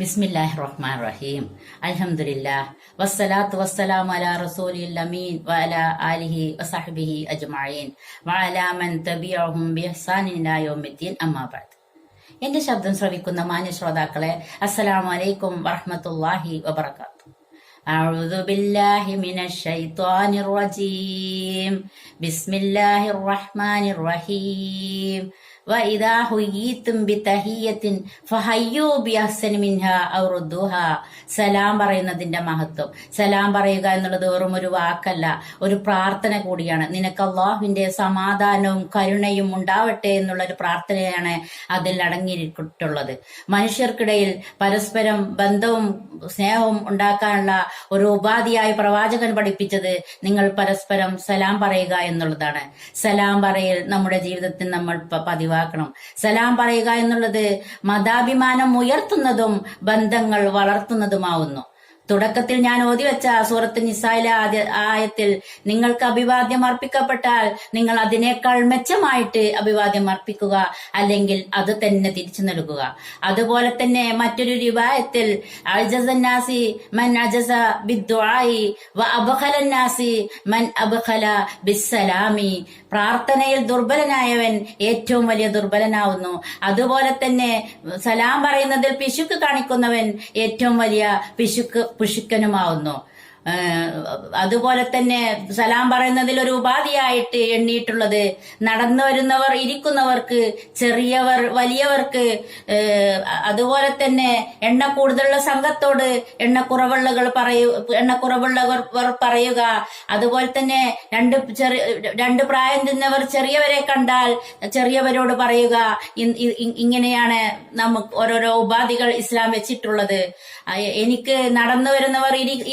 ബിസ്മില്ലാഹി റഹ്മാൻ റഹീം അൽഹംദുലില്ലാ വസ്സലാത്തു വസ്സലാമു അലാ റസൂലിൽ അമീൻ വഅലാ ആലിഹി വസഹ്ബിഹി അജ്മഈൻ വഅലാ മൻ തബിഅഹും ബിഇഹ്സാനിൻ ഇലാ യൗമിദ്ദീൻ അമ്മാ ബഅദ് എന്റെ ശബ്ദം ശ്രവിക്കുന്ന മാന്യ ശ്രോതാക്കളെ അസ്സലാമു അലൈക്കും വറഹ്മത്തുള്ളാഹി വബറകാത്തു أعوذ بالله من الشيطان الرجيم بسم الله الرحمن الرحيم ബി ബി ഔർ സലാം പറയുന്നതിന്റെ മഹത്വം. സലാം പറയുക എന്നുള്ളത് വെറും ഒരു വാക്കല്ല ഒരു പ്രാർത്ഥന കൂടിയാണ്. നിനക്ക് അള്ളാഹുവിന്റെ സമാധാനവും കരുണയും ഉണ്ടാവട്ടെ എന്നുള്ള ഒരു പ്രാർത്ഥനയാണ് അതിൽ അടങ്ങിയിട്ടുള്ളത് മനുഷ്യർക്കിടയിൽ പരസ്പരം ബന്ധവും സ്നേഹവും ഉണ്ടാക്കാനുള്ള ഒരു ഉപാധിയായി പ്രവാചകൻ പഠിപ്പിച്ചത് നിങ്ങൾ പരസ്പരം സലാം പറയുക എന്നുള്ളതാണ്. സലാം പറയൽ നമ്മുടെ ജീവിതത്തിൽ നമ്മൾ പതിവായി പതിവാക്കണം സലാം പറയുക എന്നുള്ളത് മതാഭിമാനം ഉയർത്തുന്നതും ബന്ധങ്ങൾ വളർത്തുന്നതുമാവുന്നു. തുടക്കത്തിൽ ഞാൻ ഓതി വെച്ച സൂറത്ത് നിസായിലെ ആദ്യ ആയത്തിൽ നിങ്ങൾക്ക് അഭിവാദ്യം അർപ്പിക്കപ്പെട്ടാൽ നിങ്ങൾ അതിനേക്കാൾ മെച്ചമായിട്ട് അഭിവാദ്യം അർപ്പിക്കുക അല്ലെങ്കിൽ അത് തന്നെ തിരിച്ചു നൽകുക. അതുപോലെ തന്നെ മറ്റൊരു റിവായത്തിൽ അൽജസന്നാസി മൻ അജസ ബിദ്വായി വ മൻ അബഖല ബിസ്സലാമി. പ്രാർത്ഥനയിൽ ദുർബലനായവൻ ഏറ്റവും വലിയ ദുർബലനാവുന്നു. അതുപോലെ തന്നെ സലാം പറയുന്നതിൽ പിശുക്ക് കാണിക്കുന്നവൻ ഏറ്റവും വലിയ പിശുക്ക് പുഷുക്കനുമാവുന്നു അതുപോലെ തന്നെ സലാം പറയുന്നതിൽ ഒരു ഉപാധിയായിട്ട് എണ്ണിയിട്ടുള്ളത്. നടന്നു വരുന്നവർ ഇരിക്കുന്നവർക്ക് ചെറിയവർ വലിയവർക്ക് അതുപോലെ തന്നെ എണ്ണ കൂടുതലുള്ള സംഘത്തോട് എണ്ണക്കുറവുള്ളകൾ പറയൂ എണ്ണക്കുറവുള്ളവർ വർ പറയുക. അതുപോലെ തന്നെ രണ്ട് ചെറിയ രണ്ട് പ്രായം തിന്നവർ ചെറിയവരെ കണ്ടാൽ ചെറിയവരോട് പറയുക. ഇങ്ങനെയാണ് നമുക്ക് ഓരോരോ ഉപാധികൾ ഇസ്ലാം വെച്ചിട്ടുള്ളത്. എനിക്ക് നടന്നു വരുന്നവർ ഇരി-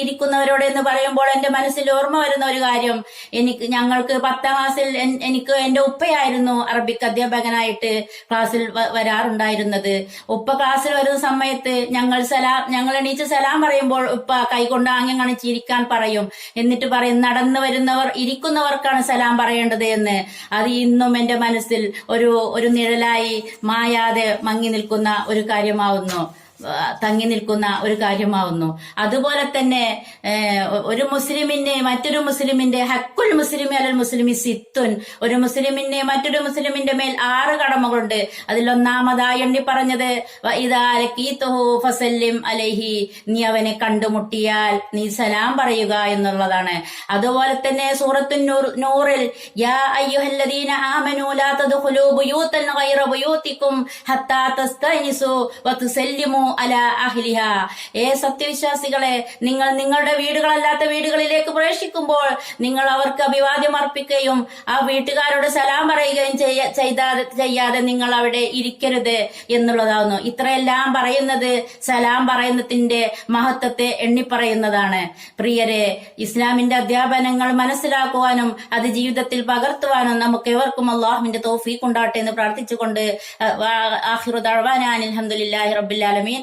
എന്ന് പറയുമ്പോൾ എന്റെ മനസ്സിൽ ഓർമ്മ വരുന്ന ഒരു കാര്യം. എനിക്ക് ഞങ്ങൾക്ക് പത്താം ക്ലാസ്സിൽ എനിക്ക് എന്റെ ഉപ്പയായിരുന്നു അറബിക് അധ്യാപകനായിട്ട് ക്ലാസ്സിൽ വരാറുണ്ടായിരുന്നത്. ഉപ്പ ക്ലാസ്സിൽ വരുന്ന സമയത്ത് ഞങ്ങൾ സലാം ഞങ്ങൾ എണീച്ച് സലാം പറയുമ്പോൾ ഉപ്പ കൈകൊണ്ട് ആംഗ്യം കാണിച്ചിരിക്കാൻ പറയും. എന്നിട്ട് പറയും നടന്നു വരുന്നവർ ഇരിക്കുന്നവർക്കാണ് സലാം പറയേണ്ടത് എന്ന്. അത് ഇന്നും എന്റെ മനസ്സിൽ ഒരു ഒരു നിഴലായി മായാതെ മങ്ങി നിൽക്കുന്ന ഒരു കാര്യമാവുന്നു. തങ്ങി നിൽക്കുന്ന ഒരു കാര്യമാവുന്നു. അതുപോലെ തന്നെ ഒരു മുസ്ലിമിന്റെ മറ്റൊരു മുസ്ലിമിന്റെ ഹക്കുൽ മുസ്ലിമി അലൽ മുസ്ലിമി സിത്തുൻ. ഒരു മുസ്ലിമിന്റെ മറ്റൊരു മുസ്ലിമിന്റെ മേൽ ആറ് കടമകളുണ്ട്. അതിലൊന്നാമതായി എണ്ണി പറഞ്ഞത് ഫസല്ലിം അലൈഹി. നീ അവനെ കണ്ടുമുട്ടിയാൽ നീ സലാം പറയുക എന്നുള്ളതാണ്. അതുപോലെ തന്നെ സൂറത്തു നൂറിൽ യാ അയ്യുഹല്ലദീന ലാ ഗൈറ ഹത്താ ഏ സത്യവിശ്വാസികളെ നിങ്ങൾ നിങ്ങളുടെ വീടുകളല്ലാത്ത വീടുകളിലേക്ക് പ്രവേശിക്കുമ്പോൾ നിങ്ങൾ അവർക്ക് അഭിവാദ്യം അർപ്പിക്കുകയും ആ വീട്ടുകാരോട് സലാം പറയുകയും ചെയ്യാതെ ചെയ്യാതെ നിങ്ങൾ അവിടെ ഇരിക്കരുത് എന്നുള്ളതാവുന്നു. ഇത്രയെല്ലാം പറയുന്നത് സലാം പറയുന്നതിന്റെ മഹത്വത്തെ എണ്ണിപ്പറയുന്നതാണ്. പ്രിയരെ ഇസ്ലാമിന്റെ അധ്യാപനങ്ങൾ മനസ്സിലാക്കുവാനും അത് ജീവിതത്തിൽ പകർത്തുവാനും നമുക്ക് എവർക്കും അള്ളാഹുവിന്റെ തോഫീക്ക് ഉണ്ടാട്ടെ എന്ന് പ്രാർത്ഥിച്ചുകൊണ്ട് ആഹിറു ദഅ്വാനാ അനിൽ ഹംദുലില്ലാഹി റബ്ബിൽ ആലമീൻ.